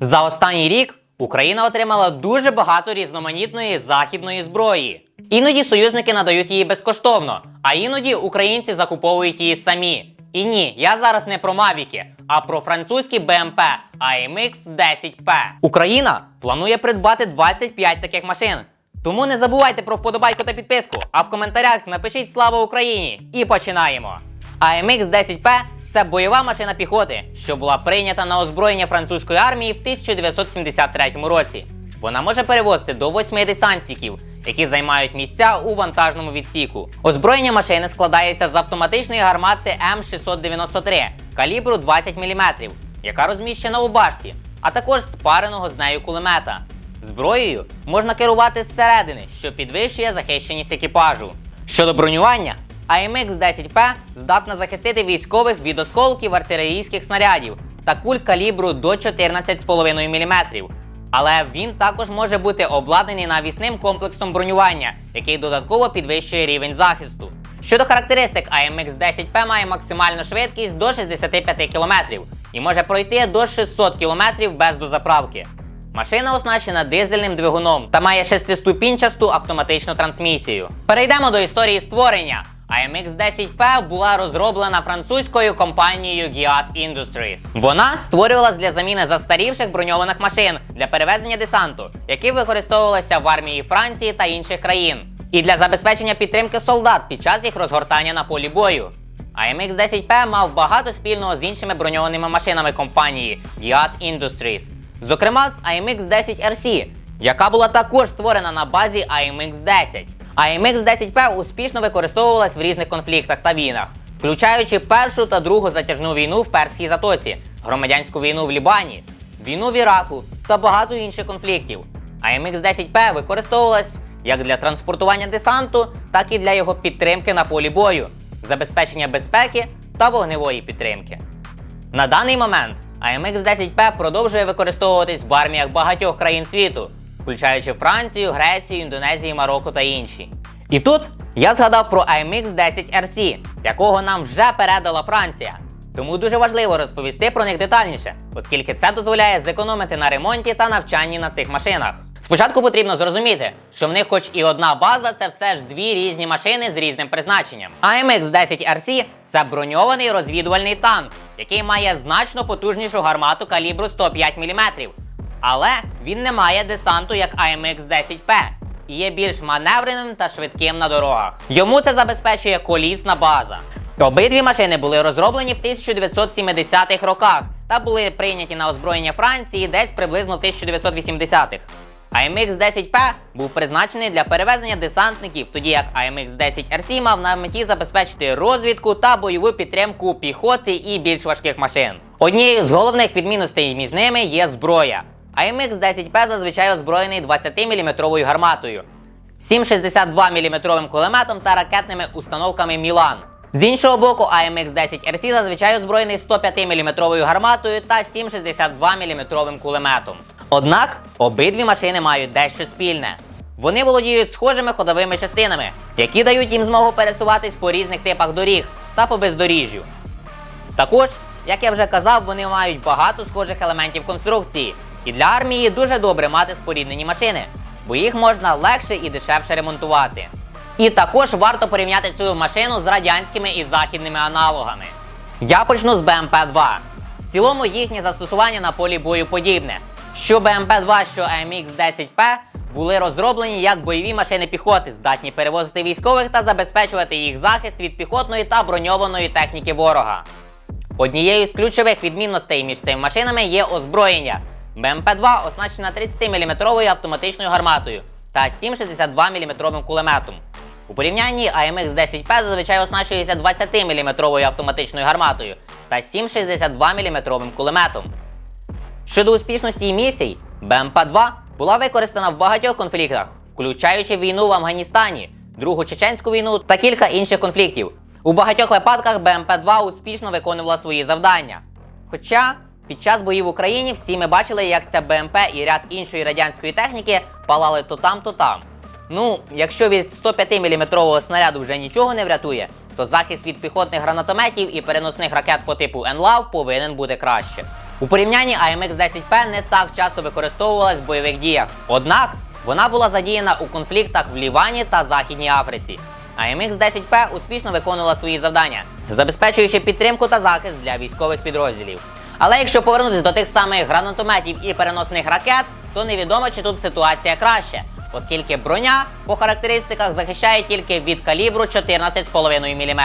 За останній рік Україна отримала дуже багато різноманітної західної зброї. Іноді союзники надають її безкоштовно, а іноді українці закуповують її самі. І ні, я зараз не про Мавіки, а про французький БМП AMX 10P. Україна планує придбати 25 таких машин. Тому не забувайте про вподобайку та підписку, а в коментарях напишіть Слава Україні! І починаємо! AMX 10P це бойова машина піхоти, що була прийнята на озброєння французької армії в 1973 році. Вона може перевозити до 8 десантників, які займають місця у вантажному відсіку. Озброєння машини складається з автоматичної гармати М693 калібру 20 мм, яка розміщена у башті, а також спареного з нею кулемета. Зброєю можна керувати зсередини, що підвищує захищеність екіпажу. Щодо бронювання, AMX 10P здатна захистити військових від осколків артилерійських снарядів та куль калібру до 14,5 мм. Але він також може бути обладнаний навісним комплексом бронювання, який додатково підвищує рівень захисту. Щодо характеристик, AMX 10P має максимальну швидкість до 65 км і може пройти до 600 км без дозаправки. Машина оснащена дизельним двигуном та має шестиступінчасту автоматичну трансмісію. Перейдемо до історії створення. AMX 10P була розроблена французькою компанією Giat Industries. Вона створювалась для заміни застарівших броньованих машин для перевезення десанту, які використовувалися в армії Франції та інших країн, і для забезпечення підтримки солдат під час їх розгортання на полі бою. AMX 10P мав багато спільного з іншими броньованими машинами компанії Giat Industries, зокрема з AMX 10 RC, яка була також створена на базі AMX 10. AMX 10P успішно використовувалась в різних конфліктах та війнах, включаючи Першу та Другу затяжну війну в Перській затоці, громадянську війну в Лібані, війну в Іраку та багато інших конфліктів. AMX 10P використовувалась як для транспортування десанту, так і для його підтримки на полі бою, забезпечення безпеки та вогневої підтримки. На даний момент AMX 10P продовжує використовуватись в арміях багатьох країн світу, включаючи Францію, Грецію, Індонезію, Марокко та інші. І тут я згадав про AMX 10 RC, якого нам вже передала Франція. Тому дуже важливо розповісти про них детальніше, оскільки це дозволяє зекономити на ремонті та навчанні на цих машинах. Спочатку потрібно зрозуміти, що в них хоч і одна база, це все ж дві різні машини з різним призначенням. AMX 10 RC це броньований розвідувальний танк, який має значно потужнішу гармату калібру 105 мм. Але він не має десанту як AMX 10P і є більш маневреним та швидким на дорогах. Йому це забезпечує колісна база. Обидві машини були розроблені в 1970-х роках та були прийняті на озброєння Франції десь приблизно в 1980-х. AMX 10P був призначений для перевезення десантників, тоді як AMX 10 RC мав на меті забезпечити розвідку та бойову підтримку піхоти і більш важких машин. Однією з головних відмінностей між ними є зброя. AMX 10P зазвичай озброєний 20-мм гарматою, 7,62 мм кулеметом та ракетними установками Мілан. З іншого боку, AMX 10 RC зазвичай озброєний 105 мм гарматою та 7,62 мм кулеметом. Однак обидві машини мають дещо спільне. Вони володіють схожими ходовими частинами, які дають їм змогу пересуватись по різних типах доріг та по бездоріжжю. Також, як я вже казав, вони мають багато схожих елементів конструкції, і для армії дуже добре мати споріднені машини, бо їх можна легше і дешевше ремонтувати. І також варто порівняти цю машину з радянськими і західними аналогами. Я почну з БМП-2. В цілому їхнє застосування на полі бою подібне. Що БМП-2, що AMX 10P були розроблені як бойові машини піхоти, здатні перевозити військових та забезпечувати їх захист від піхотної та броньованої техніки ворога. Однією з ключових відмінностей між цими машинами є озброєння. БМП-2 оснащена 30-мм автоматичною гарматою та 7,62 мм кулеметом. У порівнянні AMX 10P зазвичай оснащується 20-мм автоматичною гарматою та 7,62 мм кулеметом. Щодо успішності і місій, БМП-2 була використана в багатьох конфліктах, включаючи війну в Афганістані, Другу Чеченську війну та кілька інших конфліктів. У багатьох випадках БМП-2 успішно виконувала свої завдання. Хоча під час боїв в Україні всі ми бачили, як ця БМП і ряд іншої радянської техніки палали то там, то там. Ну, якщо від 105-мм снаряду вже нічого не врятує, то захист від піхотних гранатометів і переносних ракет по типу НЛАВ повинен бути краще. У порівнянні AMX-10P не так часто використовувалась в бойових діях. Однак вона була задіяна у конфліктах в Лівані та Західній Африці. AMX-10P успішно виконувала свої завдання, забезпечуючи підтримку та захист для військових підрозділів. Але якщо повернутися до тих самих гранатометів і переносних ракет, то невідомо, чи тут ситуація краще, оскільки броня по характеристиках захищає тільки від калібру 14,5 мм.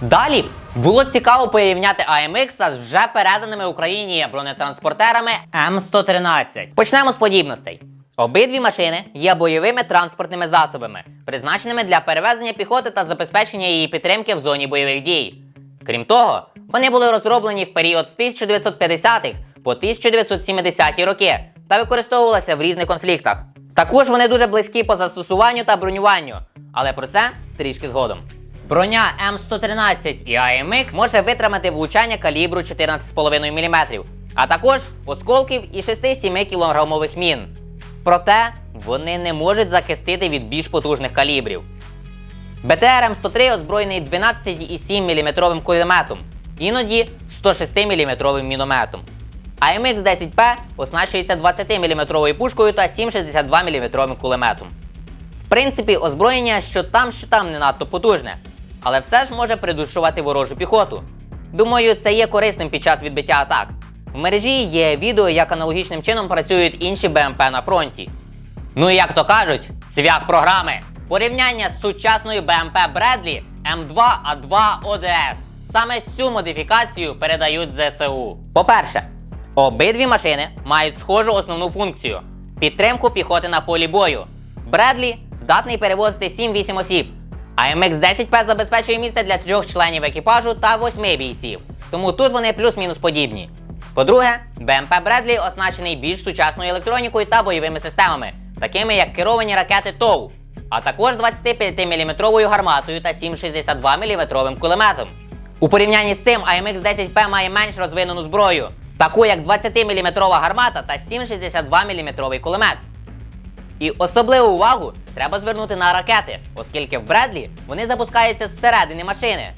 Далі було цікаво порівняти AMX з вже переданими Україні бронетранспортерами М113. Почнемо з подібностей. Обидві машини є бойовими транспортними засобами, призначеними для перевезення піхоти та забезпечення її підтримки в зоні бойових дій. Крім того, вони були розроблені в період з 1950-х по 1970-ті роки та використовувалися в різних конфліктах. Також вони дуже близькі по застосуванню та бронюванню, але про це трішки згодом. Броня М113 і AMX може витримати влучання калібру 14,5 мм, а також осколків і 6-7 кілограмових мін. Проте вони не можуть захистити від більш потужних калібрів. БТР М103 озброєний 12,7 мм кулеметом, іноді 106 мм мінометом. А МХ-10П оснащується 20 мм пушкою та 7,62 мм кулеметом. В принципі, озброєння що там, що там не надто потужне, але все ж може придушувати ворожу піхоту. Думаю, це є корисним під час відбиття атак. В мережі є відео, як аналогічним чином працюють інші БМП на фронті. Ну і як то кажуть, цвях програми. Порівняння з сучасною БМП Бредлі М2А2 ОДС. Саме цю модифікацію передають ЗСУ. По-перше, обидві машини мають схожу основну функцію підтримку піхоти на полі бою. Бредлі здатний перевозити 7-8 осіб, а MX-10P забезпечує місце для трьох членів екіпажу та восьми бійців. Тому тут вони плюс-мінус подібні. По-друге, БМП Бредлі оснащений більш сучасною електронікою та бойовими системами, такими як керовані ракети ТОУ, а також 25-мм гарматою та 7,62 мм кулеметом. У порівнянні з цим AMX-10P має менш розвинену зброю, таку як 20-мм гармата та 7,62 мм кулемет. І особливу увагу треба звернути на ракети, оскільки в Бредлі вони запускаються зсередини машини.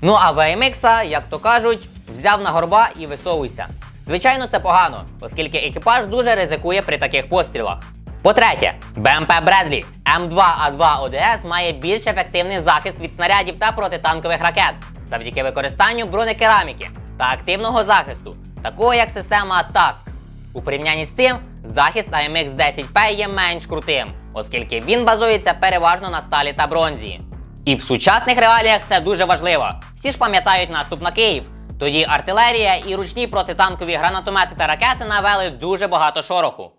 Ну а в AMX, як то кажуть, взяв на горба і висовуйся. Звичайно, це погано, оскільки екіпаж дуже ризикує при таких пострілах. По-третє, БМП Бредлі М2А2 ОДС має більш ефективний захист від снарядів та протитанкових ракет завдяки використанню бронекераміки та активного захисту, такого як система TASC. У порівнянні з цим, захист AMX 10P є менш крутим, оскільки він базується переважно на сталі та бронзі. І в сучасних реаліях це дуже важливо. Всі ж пам'ятають наступ на Київ. Тоді артилерія і ручні протитанкові гранатомети та ракети навели дуже багато шороху.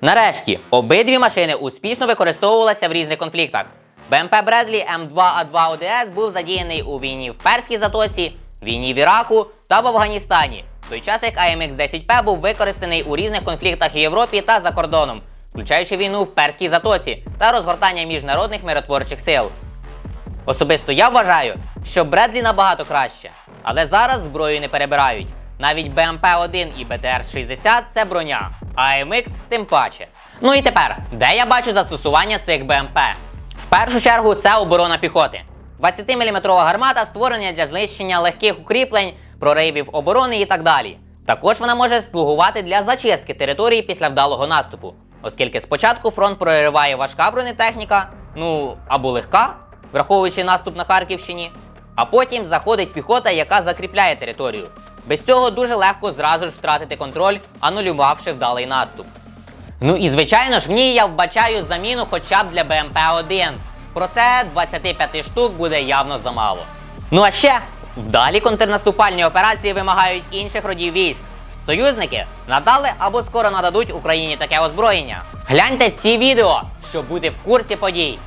Нарешті, обидві машини успішно використовувалися в різних конфліктах. БМП Бредлі М2А2 ОДС був задіяний у війні в Перській затоці, війні в Іраку та в Афганістані, в той час як AMX-10P був використаний у різних конфліктах в Європі та за кордоном, включаючи війну в Перській затоці та розгортання міжнародних миротворчих сил. Особисто я вважаю, що Бредлі набагато краще, але зараз зброю не перебирають. Навіть БМП-1 і БТР-60 це броня, а МХ тим паче. Ну і тепер, де я бачу застосування цих БМП? В першу чергу це оборона піхоти. 20-мм гармата створена для знищення легких укріплень, проривів оборони і так далі. Також вона може слугувати для зачистки території після вдалого наступу, оскільки спочатку фронт прориває важка бронетехніка, ну або легка, враховуючи наступ на Харківщині, а потім заходить піхота, яка закріпляє територію. Без цього дуже легко зразу ж втратити контроль, анулювавши вдалий наступ. Ну і звичайно ж, в ній я вбачаю заміну хоча б для БМП-1. Проте 25 штук буде явно замало. Ну а ще вдалі контрнаступальні операції вимагають інших родів військ. Союзники надали або скоро нададуть Україні таке озброєння. Гляньте ці відео, щоб бути в курсі подій.